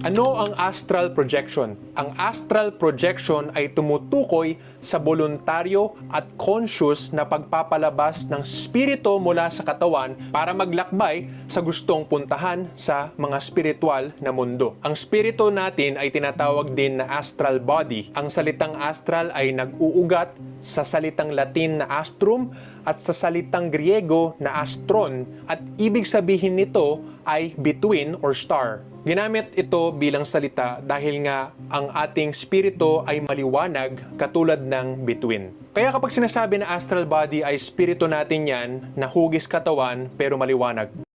Ano ang astral projection? Ang astral projection ay tumutukoy sa voluntaryo at conscious na pagpapalabas ng spirito mula sa katawan para maglakbay sa gustong puntahan sa mga spiritual na mundo. Ang spirito natin ay tinatawag din na astral body. Ang salitang astral ay nag-uugat sa salitang Latin na astrum at sa salitang Griego na astron at ibig sabihin nito ay between or star. Ginamit ito bilang salita dahil nga ang ating spirito ay maliwanag katulad ng between. Kaya kapag sinasabi na astral body ay spirito natin yan na hugis katawan pero maliwanag.